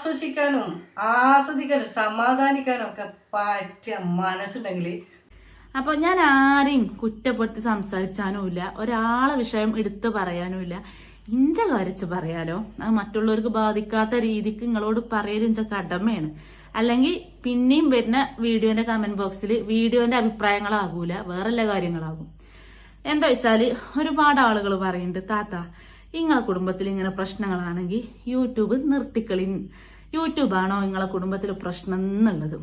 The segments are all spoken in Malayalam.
ആസ്വദിക്കാനും ആസ്വദിക്കാനും സമാധാനിക്കാനും ഒക്കെ പറ്റിയ മനസ്സുണ്ടെങ്കിൽ അപ്പൊ ഞാൻ ആരെയും കുറ്റപ്പെടുത്തി സംസാരിച്ചാനുമില്ല ഒരാളെ വിഷയം എടുത്തു പറയാനുമില്ല. ഇഞ്ച കാര്യച്ച് പറയാലോ? അത് മറ്റുള്ളവർക്ക് ബാധിക്കാത്ത രീതിക്ക് നിങ്ങളോട് പറയൽ ഇഞ്ച കടമയാണ്. അല്ലെങ്കിൽ പിന്നെയും വരുന്ന വീഡിയോന്റെ കമന്റ് ബോക്സിൽ വീഡിയോന്റെ അഭിപ്രായങ്ങളാകൂല വേറെല്ല കാര്യങ്ങളാകും. എന്താ വെച്ചാൽ ഒരുപാട് ആളുകൾ പറയുന്നുണ്ട് താത്ത നിങ്ങളെ കുടുംബത്തിൽ ഇങ്ങനെ പ്രശ്നങ്ങളാണെങ്കിൽ യൂട്യൂബ് നിർത്തിക്കളി. യൂട്യൂബാണോ നിങ്ങളെ കുടുംബത്തിൽ പ്രശ്നം എന്നുള്ളത്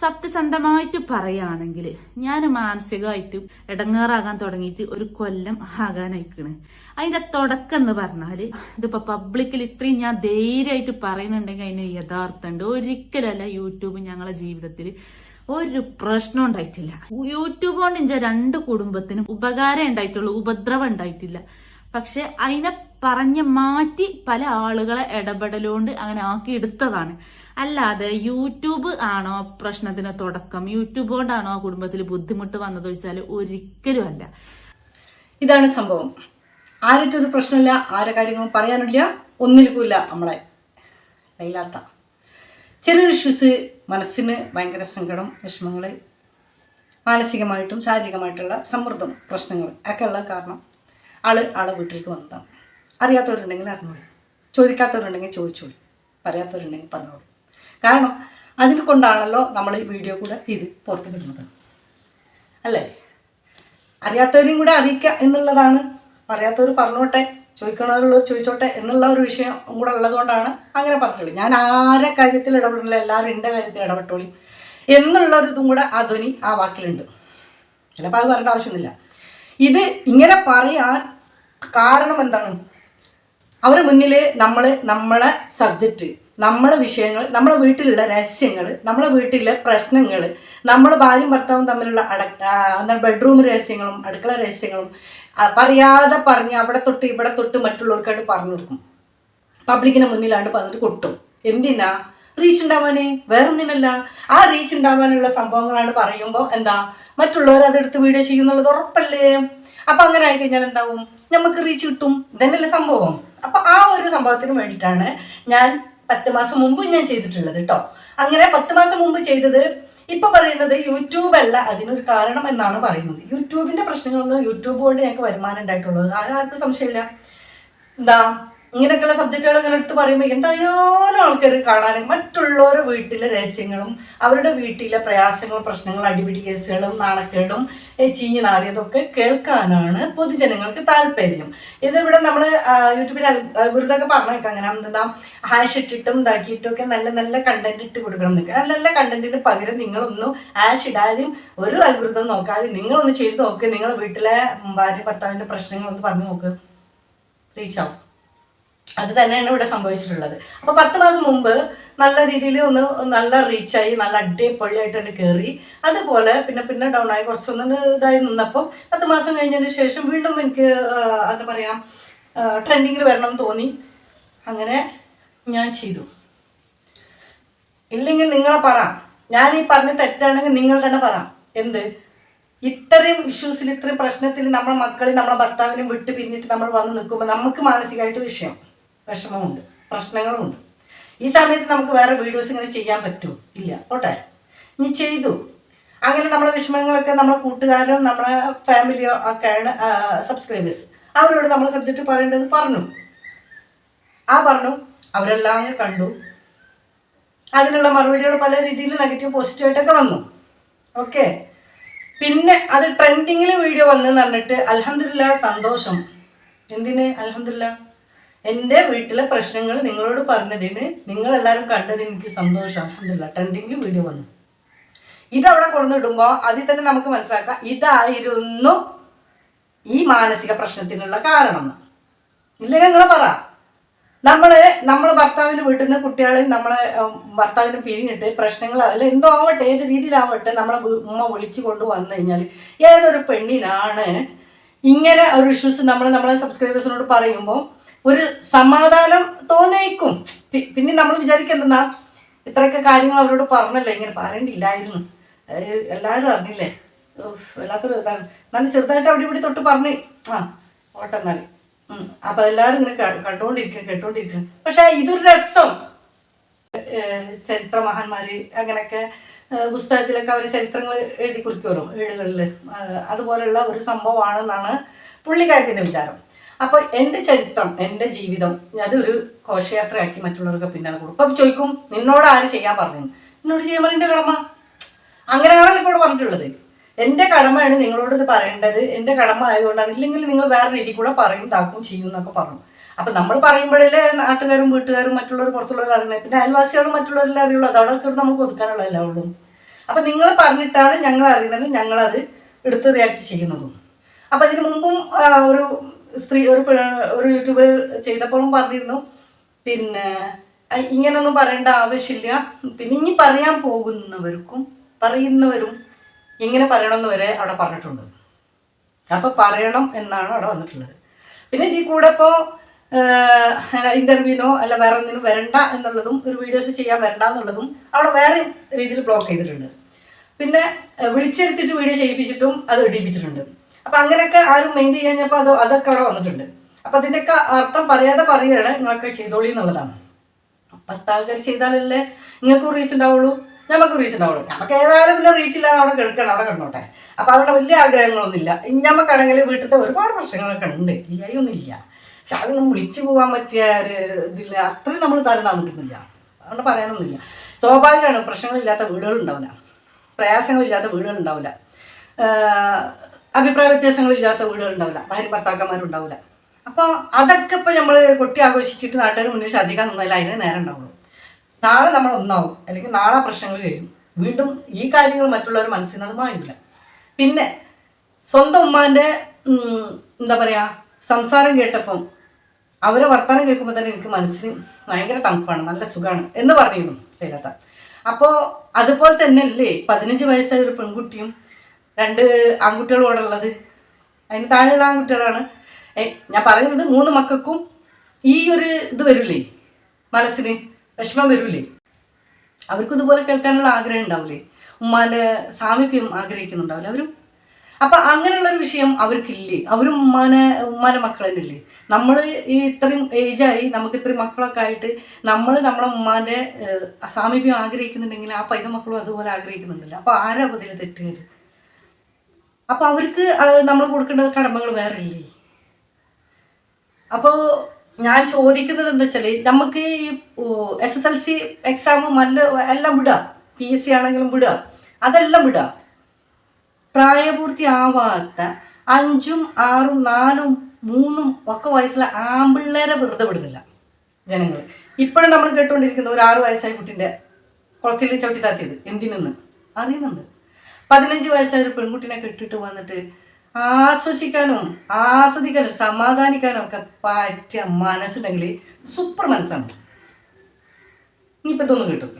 സത്യസന്ധമായിട്ട് പറയുകയാണെങ്കിൽ ഞാൻ മാനസികമായിട്ട് ഇടങ്ങേറാകാൻ തുടങ്ങിയിട്ട് ഒരു കൊല്ലം ആകാനായിക്കണ്. അതിന്റെ തുടക്കം എന്ന് പറഞ്ഞാൽ ഇതിപ്പോ പബ്ലിക്കിൽ ഇത്രയും ഞാൻ ധൈര്യമായിട്ട് പറയുന്നുണ്ടെങ്കിൽ അതിന് യഥാർത്ഥമുണ്ട്. ഒരിക്കലല്ല യൂട്യൂബ് ഞങ്ങളെ ജീവിതത്തിൽ ഒരു പ്രശ്നം ഉണ്ടായിട്ടില്ല. യൂട്യൂബ് കൊണ്ട് ഇഞ്ച രണ്ട് കുടുംബത്തിനും ഉപകാരം ഉണ്ടായിട്ടുള്ളൂ ഉപദ്രവം ഉണ്ടായിട്ടില്ല. പക്ഷെ അതിനെ പറഞ്ഞ് മാറ്റി പല ആളുകളെ ഇടപെടലുകൊണ്ട് അങ്ങനെ ആക്കി എടുത്തതാണ്. അല്ലാതെ യൂട്യൂബ് ആണോ പ്രശ്നത്തിന് തുടക്കം? യൂട്യൂബ് കൊണ്ടാണോ ആ കുടുംബത്തിൽ ബുദ്ധിമുട്ട് വന്നത് വെച്ചാൽ ഒരിക്കലും അല്ല. ഇതാണ് സംഭവം. ആരുടെ പ്രശ്നമില്ല ആരെ കാര്യങ്ങളും പറയാനില്ല ഒന്നിൽക്കില്ല നമ്മളെ. ലൈലാത്ത. ചെറിയൊരു ഇഷ്യൂസ് മനസ്സിന് ഭയങ്കര സങ്കടം വിഷമങ്ങൾ മാനസികമായിട്ടും ശാരീരികമായിട്ടുള്ള സമ്മർദ്ദം പ്രശ്നങ്ങൾ ഒക്കെ ഉള്ള കാരണം ആൾ ആളെ വീട്ടിലേക്ക് വന്നതാണ് അറിയാത്തവരുണ്ടെങ്കിൽ അറിഞ്ഞോളൂ. ചോദിക്കാത്തവരുണ്ടെങ്കിൽ ചോദിച്ചോളൂ. പറയാത്തവരുണ്ടെങ്കിൽ പറഞ്ഞോളൂ. കാരണം അതിൽ കൊണ്ടാണല്ലോ നമ്മൾ ഈ വീഡിയോ കൂടെ ഇത് പുറത്ത് വിടുന്നത്. അല്ലേ? അറിയാത്തവരെയും കൂടെ അറിയിക്കുക എന്നുള്ളതാണ്. അറിയാത്തവർ പറഞ്ഞോട്ടെ ചോദിക്കണവരുള്ളവർ ചോദിച്ചോട്ടെ എന്നുള്ള ഒരു വിഷയം കൂടെ ഉള്ളതുകൊണ്ടാണ് അങ്ങനെ പറഞ്ഞോളൂ ഞാൻ ആരെ കാര്യത്തിൽ ഇടപെടില്ല എല്ലാവരും എന്റെ കാര്യത്തിൽ ഇടപെട്ടോളി എന്നുള്ളൊരിതും കൂടെ ആ ധ്വനി ആ വാക്കിലുണ്ട്. ചിലപ്പോൾ അത് പറയേണ്ട ആവശ്യമൊന്നുമില്ല. ഇത് ഇങ്ങനെ പറയാൻ കാരണം എന്താണ്? അവരുടെ മുന്നിൽ നമ്മൾ നമ്മളെ സബ്ജക്റ്റ് നമ്മളെ വിഷയങ്ങൾ നമ്മളെ വീട്ടിലുള്ള രഹസ്യങ്ങൾ നമ്മളെ വീട്ടിലെ പ്രശ്നങ്ങൾ നമ്മളെ ഭാര്യയും ഭർത്താവും തമ്മിലുള്ള അട ബെഡ്റൂം രഹസ്യങ്ങളും അടുക്കള രഹസ്യങ്ങളും പറയാതെ പറഞ്ഞ് അവിടെ തൊട്ട് ഇവിടെ തൊട്ട് മറ്റുള്ളവർക്കായിട്ട് പറഞ്ഞു കൊടുക്കും. പബ്ലിക്കിന് മുന്നിലാണ്ട് പറഞ്ഞിട്ട് കൊട്ടും. എന്തിനാ? റീച്ച് ഉണ്ടാവാനേ? വേറൊന്നിനല്ല. ആ റീച്ച് ഉണ്ടാവാനുള്ള സംഭവങ്ങളാണ് പറയുമ്പോൾ എന്താ? മറ്റുള്ളവർ അതെടുത്ത് വീഡിയോ ചെയ്യുന്നുള്ളത് ഉറപ്പല്ലേ? അപ്പൊ അങ്ങനെ ആയിക്കഴിഞ്ഞാൽ എന്താവും? നമുക്ക് റീച്ച് കിട്ടും. ഇതന്നെയല്ലേ സംഭവം. അപ്പൊ ആ ഒരു സംഭവത്തിന് വേണ്ടിയിട്ടാണ് ഞാൻ പത്ത് മാസം മുമ്പ് ഞാൻ ചെയ്തിട്ടുള്ളത് കേട്ടോ അങ്ങനെ പത്ത് മാസം മുമ്പ് ചെയ്തത് ഇപ്പൊ പറയുന്നത് യൂട്യൂബ് അല്ല. അതിനൊരു കാരണം എന്നാണ് പറയുന്നത്. യൂട്യൂബിന്റെ പ്രശ്നങ്ങളൊന്നും യൂട്യൂബ് കൊണ്ട് ഞങ്ങൾക്ക് വരുമാനം ഉണ്ടായിട്ടുള്ളത്. ആർക്കും സംശയമില്ല. എന്താ? ഇങ്ങനെയൊക്കെയുള്ള സബ്ജക്റ്റുകൾ ഇങ്ങനെ എടുത്ത് പറയുമ്പോൾ എന്തായാലും ആൾക്കാർ കാണാനും മറ്റുള്ളവരുടെ വീട്ടിലെ രഹസ്യങ്ങളും അവരുടെ വീട്ടിലെ പ്രയാസങ്ങളും പ്രശ്നങ്ങളും അടിപിടി കേസുകളും നാണക്കേടും ചീഞ്ഞു നാറിയതൊക്കെ കേൾക്കാനാണ് പൊതുജനങ്ങൾക്ക് താല്പര്യം. ഇതിവിടെ നമ്മൾ യൂട്യൂബിൽ അത്ഭുതമൊക്കെ പറഞ്ഞേക്കാം. അങ്ങനെ എന്താ ഹാഷ് ഇട്ടിട്ടും ഇതാക്കിയിട്ടും ഒക്കെ നല്ല നല്ല കണ്ടന്റ് ഇട്ട് കൊടുക്കണം എന്നൊക്കെ. നല്ല നല്ല കണ്ടന്റിന് പകരം നിങ്ങളൊന്നും ഹാഷ് ഇടാതെയും ഒരു അത്ഭുതം നോക്കാതെ നിങ്ങളൊന്ന് ചെയ്ത് നോക്ക്. നിങ്ങളെ വീട്ടിലെ ഭാര്യ ഭർത്താവിന്റെ പ്രശ്നങ്ങളൊന്ന് പറഞ്ഞു നോക്ക്. റീച്ച് ആവും. അത് തന്നെയാണ് ഇവിടെ സംഭവിച്ചിട്ടുള്ളത്. അപ്പൊ പത്ത് മാസം മുമ്പ് നല്ല രീതിയിൽ ഒന്ന് നല്ല റീച്ചായി നല്ല അടിപൊളിയായിട്ടാണ് കയറി അതുപോലെ പിന്നെ പിന്നെ ഡൗൺ ആയി കുറച്ചൊന്ന് ഇതായി നിന്നപ്പോൾ പത്ത് മാസം കഴിഞ്ഞതിന് ശേഷം വീണ്ടും എനിക്ക് എന്താ പറയാ ട്രെൻഡിങ്ങിൽ വരണം തോന്നി. അങ്ങനെ ഞാൻ ചെയ്തു. ഇല്ലെങ്കിൽ നിങ്ങളെ പറ. ഞാൻ ഈ പറഞ്ഞ തെറ്റാണെങ്കിൽ നിങ്ങൾ തന്നെ പറ. എന്ത്? ഇത്രയും ഇഷ്യൂസിൽ ഇത്രയും പ്രശ്നത്തിൽ നമ്മുടെ മക്കളെയും നമ്മുടെ ഭർത്താവിനും വിട്ട് പിരിഞ്ഞിട്ട് നമ്മൾ വന്ന് നിൽക്കുമ്പോൾ നമുക്ക് മാനസികമായിട്ട് വിഷയം. വിഷമമുണ്ട് പ്രശ്നങ്ങളുമുണ്ട്. ഈ സമയത്ത് നമുക്ക് വേറെ വീഡിയോസ് ഇങ്ങനെ ചെയ്യാൻ പറ്റുമോ? ഇല്ല. പോട്ടെ. ഇനി ചെയ്തു. അങ്ങനെ നമ്മുടെ വിഷമങ്ങളൊക്കെ നമ്മളെ കൂട്ടുകാരും നമ്മളെ ഫാമിലിയോ ഒക്കെയാണ് സബ്സ്ക്രൈബേഴ്സ് അവരോട് നമ്മൾ സബ്ജക്റ്റ് പറയേണ്ടത് പറഞ്ഞു. ആ പറഞ്ഞു അവരെല്ലാം കണ്ടു. അതിനുള്ള മറുപടികൾ പല രീതിയിൽ നെഗറ്റീവ് പോസിറ്റീവായിട്ടൊക്കെ വന്നു. ഓക്കെ പിന്നെ അത് ട്രെൻഡിങ്ങിൽ വീഡിയോ വന്നെന്ന് പറഞ്ഞിട്ട് അലഹമില്ല സന്തോഷം. എന്തിന്? അലഹമില്ല എന്റെ വീട്ടിലെ പ്രശ്നങ്ങൾ നിങ്ങളോട് പറഞ്ഞതിന് നിങ്ങൾ നിങ്ങളെല്ലാവരും കണ്ടതിന് എനിക്ക് സന്തോഷം. ട്രെൻഡിങ് വീഡിയോ വന്നു. ഇതവിടെ കൊണ്ടുവന്നിടുമ്പോൾ അതിൽ തന്നെ നമുക്ക് മനസ്സിലാക്കാം ഇതായിരുന്നു ഈ മാനസിക പ്രശ്നത്തിനുള്ള കാരണം. ഇല്ലെങ്കിൽ നിങ്ങൾ പറ. നമ്മൾ നമ്മളെ ഭർത്താവിന് വീട്ടിൽ നിന്ന് കുട്ടികളെയും നമ്മളെ ഭർത്താവിന് പിരിഞ്ഞിട്ട് പ്രശ്നങ്ങൾ അല്ല എന്തോ ആവട്ടെ ഏത് രീതിയിലാവട്ടെ നമ്മളെ ഉമ്മ വിളിച്ചു കൊണ്ട് വന്നു കഴിഞ്ഞാൽ ഏതൊരു പെണ്ണിനാണ് ഇങ്ങനെ ഒരു ഇഷ്യൂസ് നമ്മൾ നമ്മളെ സബ്സ്ക്രൈബേഴ്സിനോട് പറയുമ്പോൾ ഒരു സമാധാനം തോന്നേക്കും. പി- പിന്നെ നമ്മൾ വിചാരിക്കുന്നതാ ഇത്രയൊക്കെ കാര്യങ്ങൾ അവരോട് പറഞ്ഞല്ലോ ഇങ്ങനെ പറയണ്ടില്ലായിരുന്നു. എല്ലാവരും അറിഞ്ഞില്ലേ? വല്ലാത്തൊരു ഇതാണ്. എന്നാലും ചെറുതായിട്ട് അവിടെ ഇവിടെ തൊട്ട് പറഞ്ഞു ആ ഓട്ടെ എന്നാൽ. അപ്പൊ എല്ലാവരും ഇങ്ങനെ കണ്ടുകൊണ്ടിരിക്കണം കേട്ടോണ്ടിരിക്കണം പക്ഷെ ഇതൊരു രസം. ചരിത്ര മഹാന്മാര് അങ്ങനെയൊക്കെ പുസ്തകത്തിലൊക്കെ അവർ ചരിത്രങ്ങൾ എഴുതി കുറിക്കുമല്ലോ ഏടുകളിൽ അതുപോലുള്ള ഒരു സംഭവമാണെന്നാണ് പുള്ളിക്കാരത്തിന്റെ വിചാരം. അപ്പോൾ എന്റെ ചരിത്രം എന്റെ ജീവിതം അതൊരു ഘോഷയാത്രയാക്കി മറ്റുള്ളവർക്ക് പിന്നാലെ കൊടുക്കും. അപ്പം ചോദിക്കും നിന്നോട് ആര് ചെയ്യാൻ പറഞ്ഞു നിന്നോട് ചെയ്യാൻ പറഞ്ഞ കടമ? അങ്ങനെയാണല്ലോ ഇപ്പോൾ പറഞ്ഞിട്ടുള്ളത്. എന്റെ കടമയാണ് നിങ്ങളോട് ഇത് പറയേണ്ടത്. എന്റെ കടമ ആയതുകൊണ്ടാണ്. ഇല്ലെങ്കിൽ നിങ്ങൾ വേറെ രീതിയിൽ കൂടെ പറയും താക്കും ചെയ്യും എന്നൊക്കെ പറഞ്ഞു. അപ്പൊ നമ്മൾ പറയുമ്പോഴല്ലേ നാട്ടുകാരും വീട്ടുകാരും മറ്റുള്ളവർ പുറത്തുള്ളവർ അറിയണേ പിന്നെ അയൽവാസികളും മറ്റുള്ളവരെല്ലാം അറിയുള്ളൂ. അത് അവിടെ കിടന്ന് നമുക്ക് ഒതുക്കാനുള്ളതല്ല ഉള്ളൂ. അപ്പൊ നിങ്ങൾ പറഞ്ഞിട്ടാണ് ഞങ്ങൾ അറിയണത് ഞങ്ങളത് എടുത്ത് റിയാക്ട് ചെയ്യുന്നതും. അപ്പൊ അതിനു മുമ്പും ഒരു സ്ത്രീ ഒരു ഒരു യൂട്യൂബ് ചെയ്തപ്പോഴും പറഞ്ഞിരുന്നു. പിന്നെ ഇങ്ങനൊന്നും പറയേണ്ട ആവശ്യമില്ല. പിന്നെ ഇനി പറയാൻ പോകുന്നവർക്കും പറയുന്നവരും ഇങ്ങനെ പറയണമെന്ന് വരെ അവിടെ പറഞ്ഞിട്ടുണ്ട്. അപ്പൊ പറയണം എന്നാണ് അവിടെ വന്നിട്ടുള്ളത്. പിന്നെ ഇതിൽ കൂടെ ഇപ്പോൾ ഇന്റർവ്യൂനോ അല്ല വേറെ ഒന്നിനും വരണ്ട എന്നുള്ളതും ഒരു വീഡിയോസ് ചെയ്യാൻ വരണ്ട എന്നുള്ളതും അവിടെ വേറെ രീതിയിൽ ബ്ലോക്ക് ചെയ്തിട്ടുണ്ട്. പിന്നെ വിളിച്ചെടുത്തിട്ട് വീഡിയോ ചെയ്യിപ്പിച്ചിട്ടും അത് ഇടിപ്പിച്ചിട്ടുണ്ട് അപ്പൊ അങ്ങനെയൊക്കെ ആരും മെയിൻ കഴിഞ്ഞപ്പോൾ അത് അതൊക്കെ അവിടെ വന്നിട്ടുണ്ട്. അപ്പൊ അതിന്റെയൊക്കെ അർത്ഥം പറയാതെ പറയുകയാണ് നിങ്ങളൊക്കെ ചെയ്തോളി എന്നുള്ളതാണ്. പത്ത് ആൾക്കാർ ചെയ്താലല്ലേ നിങ്ങൾക്ക് റീച്ച് ഉണ്ടാവുള്ളൂ നമുക്ക് റീച്ച് ഉണ്ടാവുള്ളൂ. നമുക്ക് ഏതായാലും പിന്നെ റീച്ച് ഇല്ലാതെ അവിടെ കേൾക്കണം അവിടെ കണ്ടോട്ടെ അപ്പൊ അവിടെ വലിയ ആഗ്രഹങ്ങളൊന്നുമില്ല. നമുക്കാണെങ്കിൽ വീട്ടിലത്തെ ഒരുപാട് പ്രശ്നങ്ങളൊക്കെ ഉണ്ട്. ഇല്ലായൊന്നുമില്ല പക്ഷെ അതൊന്നും വിളിച്ചു പോകാൻ പറ്റിയ ഒരു ഇതില്ല. അത്രയും നമ്മൾ തരം തന്നിട്ടില്ല. അതുകൊണ്ട് പറയാനൊന്നുമില്ല. സ്വാഭാവികമാണ് പ്രശ്നങ്ങളില്ലാത്ത വീടുകൾ ഉണ്ടാവില്ല. പ്രയാസങ്ങളില്ലാത്ത വീടുകൾ ഉണ്ടാവില്ല. അഭിപ്രായ വ്യത്യാസങ്ങളില്ലാത്ത വീടുകൾ ഉണ്ടാവില്ല ഭാര്യ ഭർത്താക്കന്മാരുണ്ടാവില്ല. അപ്പോൾ അതൊക്കെ ഇപ്പോൾ നമ്മൾ കൊട്ടി ആഘോഷിച്ചിട്ട് നാട്ടുകാർ മുന്നേ ശ്രദ്ധിക്കാൻ നിന്നാലും അതിന് നേരം ഉണ്ടാവുള്ളൂ. നാളെ നമ്മൾ ഒന്നാവും. അല്ലെങ്കിൽ നാളെ പ്രശ്നങ്ങൾ കഴിയും വീണ്ടും ഈ കാര്യങ്ങൾ മറ്റുള്ളവർ മനസ്സിൽ നിന്ന് അത് മായില്ല പിന്നെ സ്വന്തം ഉമ്മാന്റെ എന്താ പറയുക സംസാരം കേട്ടപ്പം അവരെ വർത്തമാനം കേൾക്കുമ്പോൾ തന്നെ എനിക്ക് മനസ്സിന് ഭയങ്കര തണുപ്പാണ് നല്ല സുഖമാണ് എന്ന് പറഞ്ഞിരുന്നു ശ്രീലത അപ്പോൾ അതുപോലെ തന്നെ അല്ലേ പതിനഞ്ച് വയസ്സായ ഒരു പെൺകുട്ടിയും രണ്ട് ആൺകുട്ടികളും കൂടെ ഉള്ളത്. അതിന് താഴെയുള്ള ആൺകുട്ടികളാണ്. ഞാൻ പറയുന്നത് മൂന്ന് മക്കൾക്കും ഈ ഒരു ഇത് വരില്ലേ? മനസ്സിന് വിഷമം വരില്ലേ? അവർക്കും ഇതുപോലെ കേൾക്കാനുള്ള ആഗ്രഹം ഉണ്ടാവില്ലേ? ഉമ്മാന്റെ സാമീപ്യം ആഗ്രഹിക്കുന്നുണ്ടാവില്ലേ അവരും? അപ്പം അങ്ങനെയുള്ളൊരു വിഷയം അവർക്കില്ലേ? അവരും ഉമ്മാനെ ഉമ്മാനെ മക്കൾ തന്നെയല്ലേ? നമ്മൾ ഈ ഇത്രയും ഏജായി നമുക്ക് ഇത്രയും മക്കളൊക്കെ ആയിട്ട് നമ്മൾ നമ്മളെ ഉമ്മാന്റെ സാമീപ്യം ആഗ്രഹിക്കുന്നുണ്ടെങ്കിൽ ആ പൈത മക്കളും അതുപോലെ ആഗ്രഹിക്കുന്നുണ്ടല്ലോ. അപ്പോൾ ആരാ അതിൽ തെറ്റുകാർ അപ്പൊ അവർക്ക് നമ്മൾ കൊടുക്കേണ്ട കടമകൾ വേറെ ഇല്ലേ? അപ്പോൾ ഞാൻ ചോദിക്കുന്നത് എന്താ വെച്ചാൽ നമുക്ക് ഈ എസ് എസ് എൽ സി എക്സാമും നല്ല എല്ലാം വിടുക പി എസ് സി ആണെങ്കിലും വിടുക അതെല്ലാം വിടുക പ്രായപൂർത്തിയാവാത്ത അഞ്ചും ആറും നാലും മൂന്നും ഒക്കെ വയസ്സുള്ള ആമ്പിള്ളേരെ വെറുതെ വിടുന്നില്ല ജനങ്ങൾ ഇപ്പോഴും നമ്മൾ കേട്ടുകൊണ്ടിരിക്കുന്ന ഒരു ആറ് വയസ്സായ കുട്ടിന്റെ കുളത്തിൽ ചവിട്ടി താത്തിയത്. എന്തിനെന്ന്? അറിയുന്നുണ്ട് പതിനഞ്ച് വയസ്സായ ഒരു പെൺകുട്ടിനെ കെട്ടിട്ട് വന്നിട്ട് ആസ്വസിക്കാനും ആസ്വദിക്കാനും സമാധാനിക്കാനും ഒക്കെ പറ്റിയ മനസ്സുണ്ടെങ്കിൽ സൂപ്പർ മനസ്സാണ്. ഇനിയിപ്പോൾ ഇതൊന്നും കിട്ടും.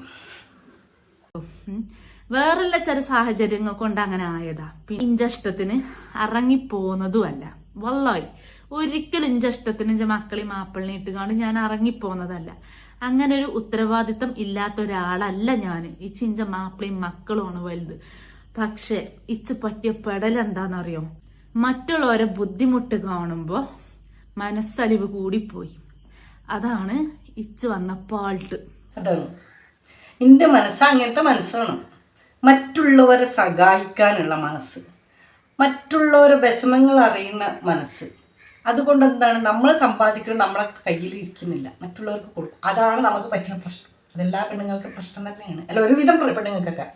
ചില സാഹചര്യങ്ങൾ കൊണ്ട് അങ്ങനെ ആയതാ. ഇഞ്ച ഇഷ്ടത്തിന് ഇറങ്ങിപ്പോന്നതുമല്ല. വല്ലായി ഒരിക്കലും ഇഞ്ച ഇഷ്ടത്തിന് ഇഞ്ച മക്കളെയും മാപ്പിളിനെ ഇട്ടുകൊണ്ട് ഞാൻ ഇറങ്ങിപ്പോന്നതല്ല. അങ്ങനെ ഒരു ഉത്തരവാദിത്തം ഇല്ലാത്ത ഒരാളല്ല ഞാൻ ഈ ചിഞ്ച മാപ്പിളയും മക്കളുമാണ് വലുത്. പക്ഷെ ഇച്ച് പറ്റിയ പെടൽ എന്താണെന്നറിയോ മറ്റുള്ളവരെ ബുദ്ധിമുട്ട് കാണുമ്പോ മനസ്സലിവ് കൂടിപ്പോയി. അതാണ് ഇച്ച് വന്ന പാൾട്ട് അതാണ്. നിന്റെ മനസ്സ് അങ്ങനത്തെ മനസ്സാണ്. മറ്റുള്ളവരെ സഹായിക്കാനുള്ള മനസ്സ്. മറ്റുള്ളവരെ വിഷമങ്ങൾ അറിയുന്ന മനസ്സ്. അതുകൊണ്ട് എന്താണ്? നമ്മൾ സമ്പാദിക്കുന്നത് നമ്മളെ കയ്യിൽ ഇരിക്കുന്നില്ല മറ്റുള്ളവർക്ക് കൊടുക്കും. അതാണ് നമുക്ക് പറ്റുന്ന പ്രശ്നം. അതെല്ലാ പെണ്ണുങ്ങൾക്ക് പ്രശ്നം തന്നെയാണ്. അല്ല ഒരുവിധം പെണ്ണുങ്ങൾക്കൊക്കെ.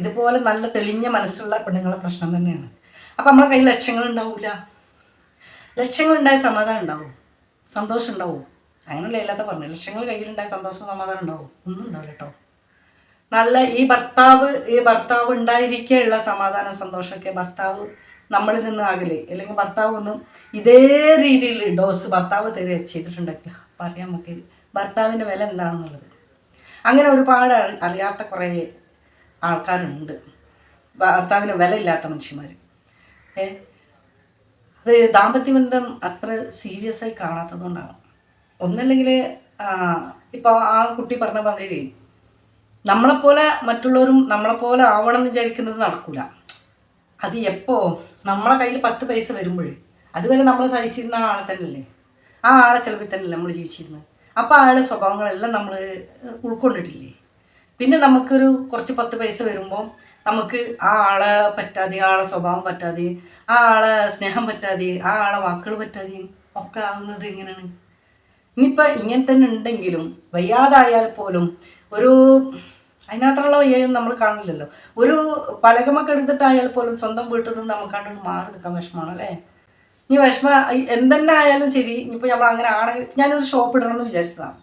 ഇതുപോലെ നല്ല തെളിഞ്ഞ മനസ്സുള്ള പെണ്ണുങ്ങളെ പ്രശ്നം തന്നെയാണ്. അപ്പം നമ്മളെ കയ്യിൽ ലക്ഷ്യങ്ങൾ ഉണ്ടാവില്ല ലക്ഷ്യങ്ങളുണ്ടായ സമാധാനം ഉണ്ടാവും? സന്തോഷം ഉണ്ടാവും? അങ്ങനെയുള്ള ഇല്ലാത്ത പറഞ്ഞു ലക്ഷ്യങ്ങൾ കയ്യിലുണ്ടായ സന്തോഷം സമാധാനം ഉണ്ടാവും? ഒന്നും ഉണ്ടാവില്ല കേട്ടോ നല്ല ഈ ഭർത്താവ് ഈ ഭർത്താവ് ഉണ്ടായിരിക്കെയുള്ള സമാധാന സന്തോഷമൊക്കെ ഭർത്താവ് നമ്മളിൽ നിന്ന് ആകലെ. അല്ലെങ്കിൽ ഭർത്താവ് ഒന്നും ഇതേ രീതിയിൽ ഡോസ് ഭർത്താവ് തരെ ചെയ്തിട്ടുണ്ടെങ്കിൽ പറയാൻ നമുക്ക് ഭർത്താവിന്റെ വില എന്താണെന്നുള്ളത്. അങ്ങനെ ഒരുപാട് അറിയാത്ത കുറേ ആൾക്കാരുണ്ട്. ഭർത്താവിന് വിലയില്ലാത്ത മനുഷ്യന്മാർ ഏ? അത് ദാമ്പത്യബന്ധം അത്ര സീരിയസ് ആയി കാണാത്തതുകൊണ്ടാണ് ഒന്നല്ലെങ്കിൽ ഇപ്പോൾ ആ കുട്ടി പറഞ്ഞ മാതിരി നമ്മളെപ്പോലെ മറ്റുള്ളവരും നമ്മളെപ്പോലെ ആവണം എന്ന് വിചാരിക്കുന്നത് നടക്കൂല. അത് എപ്പോൾ നമ്മളെ കയ്യിൽ പത്ത് പൈസ വരുമ്പോഴേ അതുവരെ നമ്മൾ സഹിച്ചിരുന്ന ആളെ തന്നെയല്ലേ? ആ ആളെ ചിലപ്പോൾ തന്നെയല്ലേ നമ്മൾ ജീവിച്ചിരുന്നത്? അപ്പോൾ ആളുടെ സ്വഭാവങ്ങളെല്ലാം നമ്മൾ ഉൾക്കൊണ്ടിട്ടില്ലേ? പിന്നെ നമുക്കൊരു കുറച്ച് പത്ത് പൈസ വരുമ്പോൾ നമുക്ക് ആ ആളെ പറ്റാതെ ആളെ സ്വഭാവം പറ്റാതെ ആ ആളെ സ്നേഹം പറ്റാതെ ആ ആളെ വാക്കുകൾ പറ്റാതെ ഒക്കെ ആകുന്നത് എങ്ങനെയാണ്? ഇനിയിപ്പോൾ ഇങ്ങനെ തന്നെ ഉണ്ടെങ്കിലും വയ്യാതായാൽ പോലും ഒരു അതിനകത്തുള്ള വയ്യായും നമ്മൾ കാണില്ലല്ലോ ഒരു പലകമൊക്കെ എടുത്തിട്ടായാൽ പോലും സ്വന്തം വീട്ടിൽ നിന്ന് നമുക്ക് കണ്ടു മാറി നിൽക്കാൻ വിഷമമാണ് അല്ലേ ഇനി വിഷമ എന്തെല്ലാം ആയാലും ശരി ഇനിയിപ്പോൾ നമ്മൾ അങ്ങനെ ആണെങ്കിൽ ഞാനൊരു ഷോപ്പ് ഇടണമെന്ന് വിചാരിച്ചതാണ്.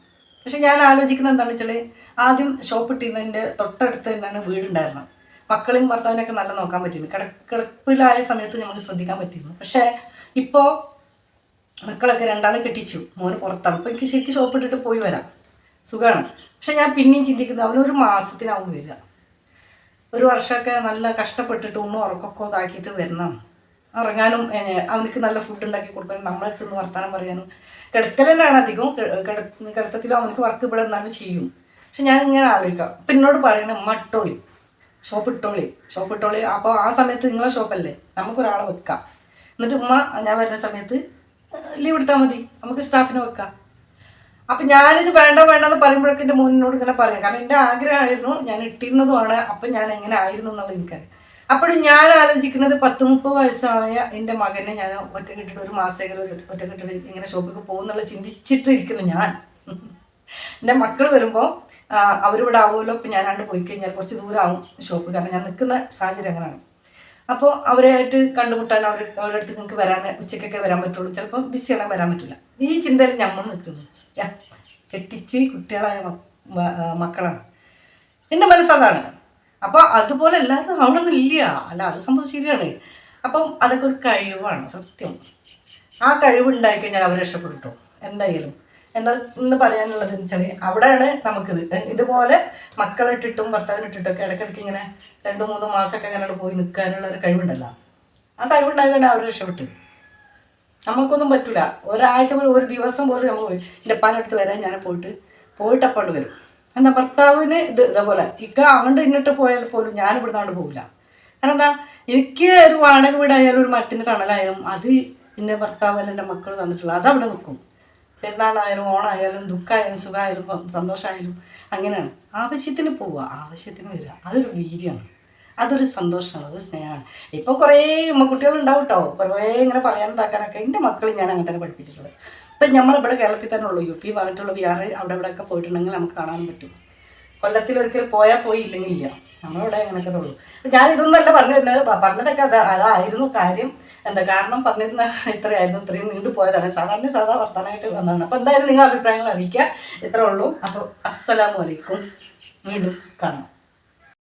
പക്ഷെ ഞാൻ ആലോചിക്കുന്നത് എന്താണെന്ന് വെച്ചാൽ ആദ്യം ഷോപ്പ് ഇട്ടിരുന്നതിന്റെ തൊട്ടടുത്ത് തന്നെയാണ് വീടുണ്ടായിരുന്നത്. മക്കളെയും ഭർത്താവിനെയൊക്കെ നല്ല നോക്കാൻ പറ്റിയിരുന്നു. കിട കിടപ്പിലായ സമയത്ത് നമുക്ക് ശ്രദ്ധിക്കാൻ പറ്റിയിരുന്നു. പക്ഷേ ഇപ്പോൾ മക്കളൊക്കെ രണ്ടാളെ കെട്ടിച്ചു. മോന് പുറത്താണ്. അപ്പോൾ എനിക്ക് ശരിക്കും ഷോപ്പ് ഇട്ടിട്ട് പോയി വരാം. സുഖമാണ് പക്ഷെ ഞാൻ പിന്നെയും ചിന്തിക്കുന്നത് അവനൊരു മാസത്തിനാവും വരിക. ഒരു വർഷമൊക്കെ നല്ല കഷ്ടപ്പെട്ടിട്ട് ഉണ്ണും ഉറക്കൊക്കെ ഇതാക്കിയിട്ട് വരണം. ഉറങ്ങാനും അവനക്ക് നല്ല ഫുഡ് ഉണ്ടാക്കി കൊടുക്കാനും നമ്മളെ നിന്ന് വർത്താനം പറയാനും. കിടക്കൽ തന്നെയാണ് അധികം കിടത്തത്തിൽ അവനക്ക് വർക്ക് ഇവിടെ നിന്നാലും ചെയ്യും. പക്ഷെ ഞാൻ ഇങ്ങനെ ആലോചിക്കാം. അപ്പം എന്നോട് പറയണ ഉമ്മ ഇട്ടോളി. ഷോപ്പ് ഇട്ടോളി. ഷോപ്പ് ഇട്ടോളി. അപ്പോൾ ആ സമയത്ത് നിങ്ങളെ ഷോപ്പല്ലേ നമുക്കൊരാളെ വെക്കാം. എന്നിട്ട് ഉമ്മ ഞാൻ വരുന്ന സമയത്ത് ലീവ് എടുത്താൽ മതി. നമുക്ക് സ്റ്റാഫിനെ വെക്കാം. അപ്പം ഞാനിത് വേണ്ട വേണ്ട എന്ന് പറയുമ്പോഴൊക്കെ എന്റെ മോനിനോട് ഇങ്ങനെ പറയാം. കാരണം എന്റെ ആഗ്രഹമായിരുന്നു ഞാൻ ഇട്ടിരുന്നതുമാണ്. അപ്പം ഞാൻ എങ്ങനെ ആയിരുന്നു എന്നുള്ളത് എനിക്കറിയാം. അപ്പോഴും ഞാൻ ആലോചിക്കുന്നത് പത്ത് മുപ്പത് വയസ്സായ എന്റെ മകനെ ഞാൻ ഒറ്റ കെട്ടിട്ട് ഒരു ഒരു ഒറ്റ കെട്ടിട്ട് ഇങ്ങനെ ഷോപ്പിലേക്ക് പോകുന്നുള്ള ചിന്തിച്ചിട്ട് ഇരിക്കുന്നു ഞാൻ. എന്റെ മക്കൾ വരുമ്പോൾ അവരിവിടെ ആവുമല്ലോ ഇപ്പം ഞാനാണ്ട് പോയി കഴിഞ്ഞാൽ കുറച്ച് ദൂരമാവും ഷോപ്പ്. കാരണം ഞാൻ നിൽക്കുന്ന സാഹചര്യം അങ്ങനെയാണ്. അപ്പോൾ അവരായിട്ട് കണ്ടുമുട്ടാൻ അവർ അവരുടെ അടുത്ത് നിങ്ങൾക്ക് വരാൻ ഉച്ചയ്ക്കൊക്കെ വരാൻ പറ്റുള്ളൂ. ചിലപ്പം ബിസിയാണ് വരാൻ പറ്റില്ല. ഈ ചിന്തയിൽ നമ്മൾ നിൽക്കുന്നു. കെട്ടിച്ച് കുട്ടികളായ മക്കളാണ്. എന്റെ മനസ്സതാണ് അപ്പോൾ അതുപോലെ എല്ലാവരും ആവണമെന്നില്ല അല്ല അത് സംഭവം ശരിയാണ്. അപ്പം അതൊക്കെ ഒരു കഴിവാണ് സത്യം. ആ കഴിവ് ഞാൻ അവർ രക്ഷപ്പെട്ടു എന്തായാലും. എന്താ ഇന്ന് പറയാനുള്ളത് എന്ന് വെച്ചാൽ അവിടെയാണ് നമുക്കിത്. ഇതുപോലെ മക്കളിട്ടിട്ടും ഭർത്താവിനിട്ടിട്ടൊക്കെ ഇടയ്ക്കിടയ്ക്ക് ഇങ്ങനെ രണ്ട് മൂന്ന് മാസമൊക്കെ അങ്ങനെ പോയി നിൽക്കാനുള്ള ഒരു കഴിവുണ്ടല്ലോ. ആ കഴിവുണ്ടായത് തന്നെ അവർ രക്ഷപ്പെട്ടു. നമുക്കൊന്നും പറ്റില്ല ഒരാഴ്ച പോലും ഒരു ദിവസം പോലും നമ്മൾ പോയി. എന്റെ അടുത്ത് വരാൻ ഞാൻ പോയിട്ട് പോയിട്ട് അപ്പാണ്ട് വരും. എന്താ ഭർത്താവിന് ഇത് ഇതേപോലെ. ഇക്ക അങ്ങോട്ട് ഇന്നിട്ട് പോയാൽ പോലും ഞാൻ ഇവിടെ നിന്നാണ്ട് പോകില്ല കാരണം എന്താ? എനിക്ക് ഒരു വാടക വീടായാലും ഒരു മരത്തിന് തണലായാലും അത് എന്റെ ഭർത്താവ് അല്ല എന്റെ മക്കൾ തന്നിട്ടുള്ള അതവിടെ നിൽക്കും പെരുന്നാളായാലും ഓണായാലും ദുഃഖമായാലും സുഖമായാലും സന്തോഷമായാലും അങ്ങനെയാണ്. ആവശ്യത്തിന് പോവുക ആവശ്യത്തിന് വരിക. അതൊരു വീര്യമാണ് അതൊരു സന്തോഷമാണ് അതൊരു സ്നേഹമാണ്. ഇപ്പോൾ കുറേ കുട്ടികളുണ്ടാവും കേട്ടോ കുറേ ഇങ്ങനെ പറയാൻ ഇതാക്കാനൊക്കെ എന്റെ മക്കൾ ഞാൻ അങ്ങനെ തന്നെ പഠിപ്പിച്ചിട്ടുള്ളത്. ഇപ്പം നമ്മളിവിടെ കേരളത്തിൽ തന്നെ ഉള്ളൂ. യു പി ഭാഗത്തുള്ള ബിഹാർ അവിടെ ഇവിടെയൊക്കെ പോയിട്ടുണ്ടെങ്കിൽ നമുക്ക് കാണാൻ പറ്റും. കൊല്ലത്തിൽ ഒരിക്കൽ പോയാൽ പോയി ഇല്ലെങ്കിൽ ഇല്ല. നമ്മളിവിടെ അങ്ങനെയൊക്കെ ഉള്ളൂ. ഞാൻ ഇതൊന്നല്ല പറഞ്ഞു തരുന്നത് പ- പറഞ്ഞതൊക്കെ അത് അതായിരുന്നു കാര്യം. എന്താ കാരണം പറഞ്ഞിരുന്ന ഇത്രയായിരുന്നു. ഇത്രയും നീണ്ടു പോയതാണ്. സാധാരണ സാധാ വർത്തമാനമായിട്ട് വന്നതാണ്. അപ്പോൾ എന്തായാലും നിങ്ങളുടെ അഭിപ്രായങ്ങൾ അറിയിക്കുക. ഇത്രേ ഉള്ളൂ. അപ്പോൾ അസ്സലാമു അലൈക്കും. വീണ്ടും കാണാം.